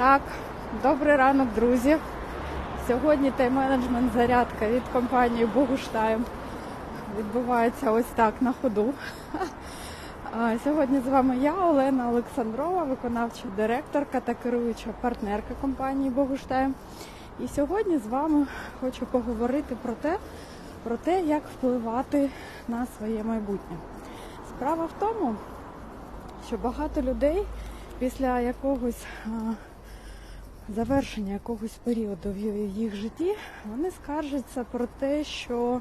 Так, добрий ранок, друзі. Сьогодні тайм-менеджмент зарядка від компанії Богуштайм відбувається ось так на ходу. Сьогодні з вами я, Олена Олександрова, виконавча директорка та керуюча партнерка компанії Богуштайм. І сьогодні з вами хочу поговорити про те, про те, як впливати на своє майбутнє. Справа в тому, що багато людей після якогось завершення якогось періоду в їх житті вони скаржаться про те, що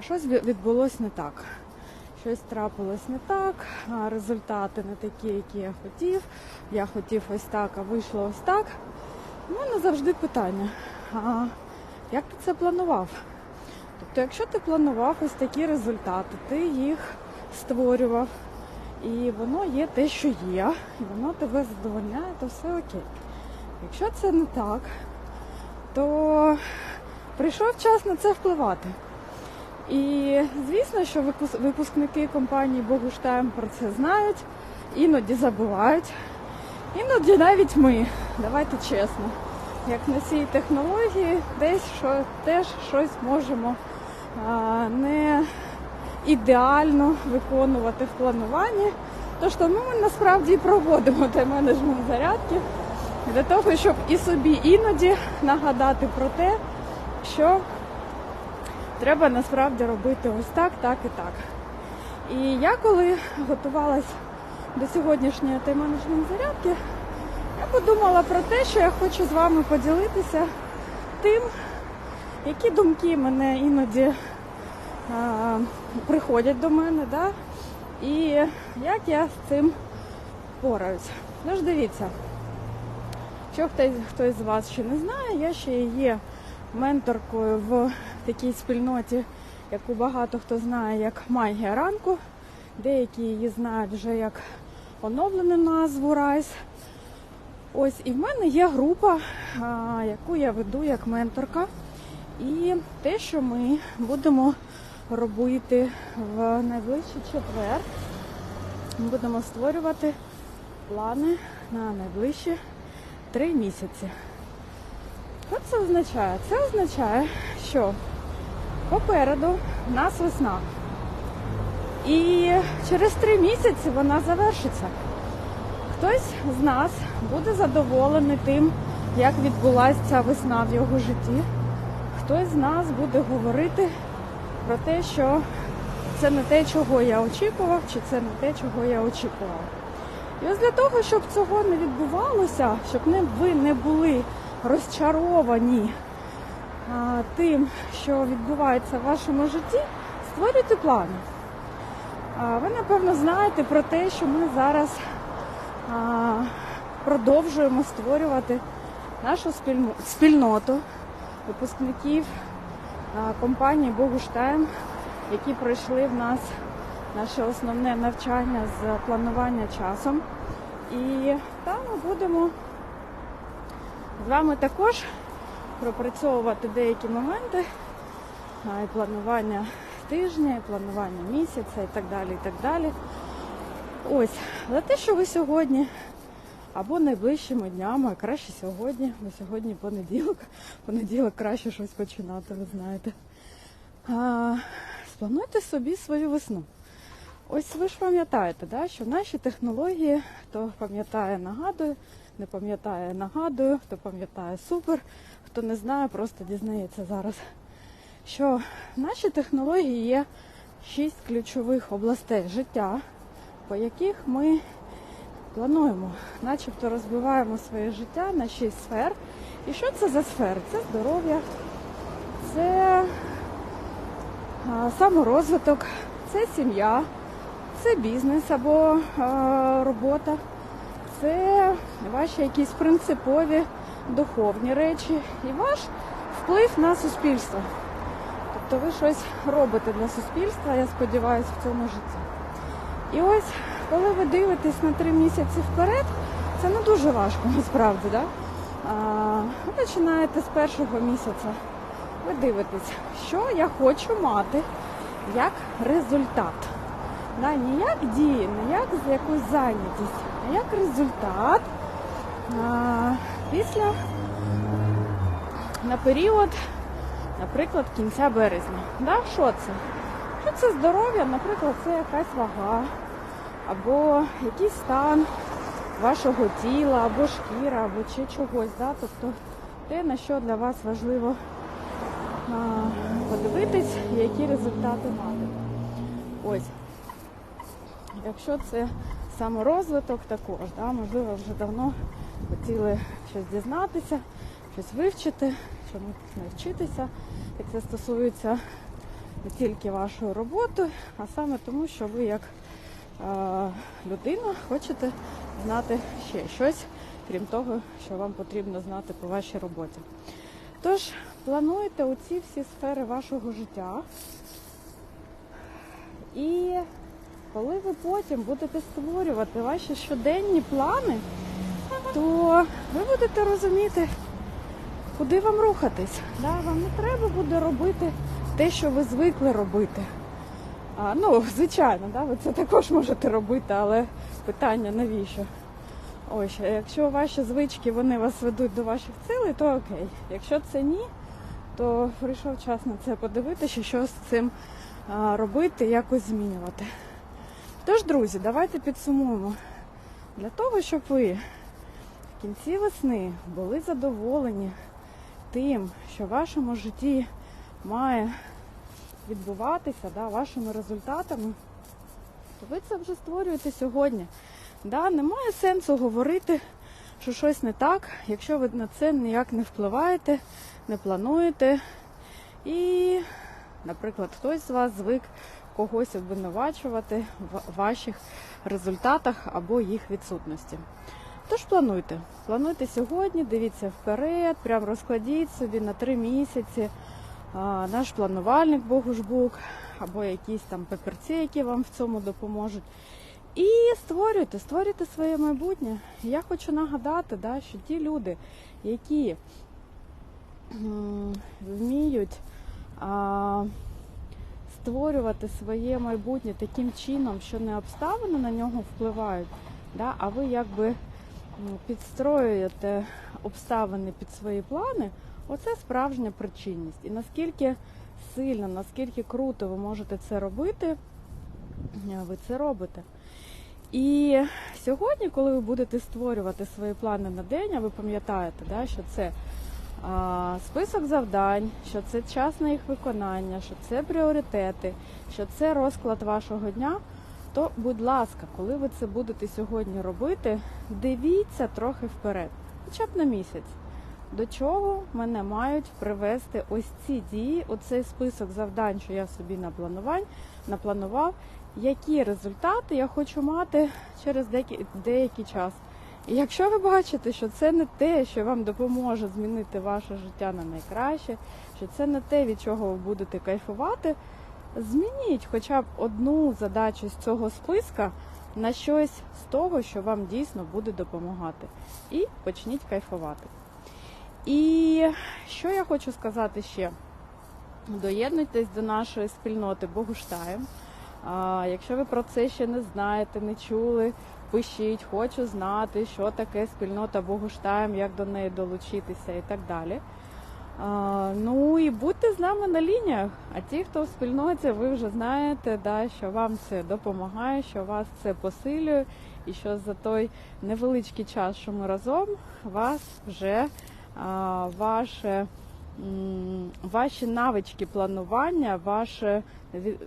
щось ві- відбулось не так. Щось трапилось не так, а результати не такі, які я хотів. Я хотів ось так, а вийшло ось так. У мене завжди питання: а як ти це планував? Тобто, якщо ти планував ось такі результати, ти їх створював, і воно є те, що є, і воно тебе задовольняє, то все окей. Якщо це не так, то прийшов час на це впливати. І звісно, що випускники компанії Богуштайм про це знають, іноді забувають, іноді навіть ми, давайте чесно, як носії технології, десь що, теж щось можемо а, не ідеально виконувати в плануванні. Тож тому ми насправді і проводимо тайм-менеджмент зарядки для того, щоб і собі іноді нагадати про те, що треба насправді робити ось так, так і так. І я коли готувалась до сьогоднішньої тайм-менеджмент зарядки, я подумала про те, що я хочу з вами поділитися тим, які думки мене іноді а, приходять до мене, да? і як я з цим впораюсь. Ну ж дивіться, якщо хтось, хтось з вас ще не знає, я ще є менторкою в такій спільноті, яку багато хто знає як магія ранку. Деякі її знають вже як оновлену назву Райс. Ось і в мене є група, а, яку я веду як менторка. І те, що ми будемо робити в найближчий четвер, ми будемо створювати плани на найближчі три місяці. Що це означає? Це означає, що попереду в нас весна. І через три місяці вона завершиться. Хтось з нас буде задоволений тим, як відбулася ця весна в його житті. Хтось з нас буде говорити про те, що це не те, чого я очікував, чи це не те, чого я очікував. І ось для того, щоб цього не відбувалося, щоб ви не були розчаровані а, тим, що відбувається в вашому житті, створюйте плани. А, ви, напевно, знаєте про те, що ми зараз а, продовжуємо створювати нашу спільну- спільноту випускників а, компанії Богуштайм, які пройшли в нас наше основне навчання з планування часом. І там ми будемо з вами також пропрацьовувати деякі моменти і планування тижня, і планування місяця і так далі. і так далі. Ось, за те, що ви сьогодні або найближчими днями, а краще сьогодні, бо сьогодні понеділок, понеділок краще щось починати, ви знаєте. А, сплануйте собі свою весну. Ось ви ж пам'ятаєте, да, що наші технології, хто пам'ятає, нагадує, не пам'ятає, нагадую, хто пам'ятає супер, хто не знає, просто дізнається зараз, що наші технології є шість ключових областей життя, по яких ми плануємо, начебто розбиваємо своє життя на шість сфер. І що це за сфери? Це здоров'я, це саморозвиток, це сім'я, це бізнес або а, робота, це ваші якісь принципові духовні речі і ваш вплив на суспільство. Тобто ви щось робите для суспільства, я сподіваюся, в цьому житті. І ось, коли ви дивитесь на три місяці вперед, це не дуже важко насправді. Да? Ви починаєте з першого місяця. Ви дивитесь, що я хочу мати як результат. Да, не як дії, не як з якусь зайнятість, а як результат а, після на період, наприклад, кінця березня. Да? Що це? Що це здоров'я, наприклад, це якась вага, або якийсь стан вашого тіла, або шкіра, або чи чогось. Да? Тобто те, на що для вас важливо а, подивитись, які результати мати. Ось. Якщо це саморозвиток також, да, можливо, вже давно хотіли щось дізнатися, щось вивчити, чому навчитися. І це стосується не тільки вашої роботи, а саме тому, що ви як людина хочете знати ще щось, крім того, що вам потрібно знати по вашій роботі. Тож, плануйте оці всі сфери вашого життя. І коли ви потім будете створювати ваші щоденні плани, то ви будете розуміти, куди вам рухатись. Да? Вам не треба буде робити те, що ви звикли робити. А, ну, звичайно, да? ви це також можете робити, але питання навіщо? Ось, якщо ваші звички вони вас ведуть до ваших цілей, то окей. Якщо це ні, то прийшов час на це подивитися, що з цим робити, якось змінювати. Тож, друзі, давайте підсумуємо. Для того, щоб ви в кінці весни були задоволені тим, що в вашому житті має відбуватися, да, вашими результатами, то ви це вже створюєте сьогодні. Да, немає сенсу говорити, що щось не так, якщо ви на це ніяк не впливаєте, не плануєте. І, наприклад, хтось з вас звик когось обвинувачувати в ваших результатах або їх відсутності. Тож плануйте. Плануйте сьогодні, дивіться вперед, прям розкладіть собі на три місяці наш планувальник Богушбук, або якісь там папірці, які вам в цьому допоможуть. І створюйте, створюйте своє майбутнє. Я хочу нагадати, да, що ті люди, які вміють створювати своє майбутнє таким чином, що не обставини на нього впливають, да, а ви якби підстроюєте обставини під свої плани, оце справжня причинність. І наскільки сильно, наскільки круто ви можете це робити, е, ви це робите. І сьогодні, коли ви будете створювати свої плани на день, а ви пам'ятаєте, да, що це список завдань, що це час на їх виконання, що це пріоритети, що це розклад вашого дня, то, будь ласка, коли ви це будете сьогодні робити, дивіться трохи вперед, хоча б на місяць. До чого мене мають привести ось ці дії, оцей список завдань, що я собі напланував, які результати я хочу мати через деякий, деякий час. І якщо ви бачите, що це не те, що вам допоможе змінити ваше життя на найкраще, що це не те, від чого ви будете кайфувати, змініть хоча б одну задачу з цього списка на щось з того, що вам дійсно буде допомагати. І почніть кайфувати. І що я хочу сказати ще? Доєднуйтесь до нашої спільноти Богуштаєм. Якщо ви про це ще не знаєте, не чули, пишіть, хочу знати, що таке спільнота Богуштаєм, як до неї долучитися і так далі. Ну і будьте з нами на лініях. А ті, хто в спільноті, ви вже знаєте, да, що вам це допомагає, що вас це посилює, і що за той невеличкий час, що ми разом, вас вже ваше. Ваші навички планування, ваше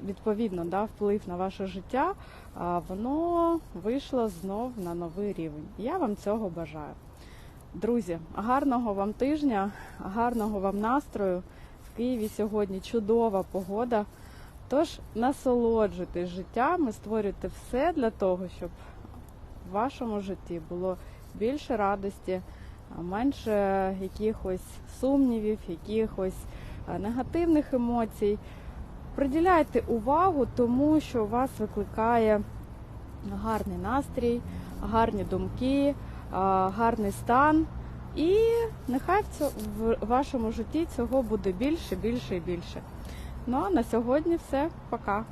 відповідно да, вплив на ваше життя, воно вийшло знов на новий рівень. Я вам цього бажаю. Друзі, гарного вам тижня, гарного вам настрою. В Києві сьогодні чудова погода. Тож насолоджуйтесь життям і створюйте все для того, щоб в вашому житті було більше радості, менше якихось сумнівів, якихось негативних емоцій. Приділяйте увагу тому, що вас викликає гарний настрій, гарні думки, гарний стан. І нехай в вашому житті цього буде більше, більше і більше. Ну а на сьогодні все. Пока.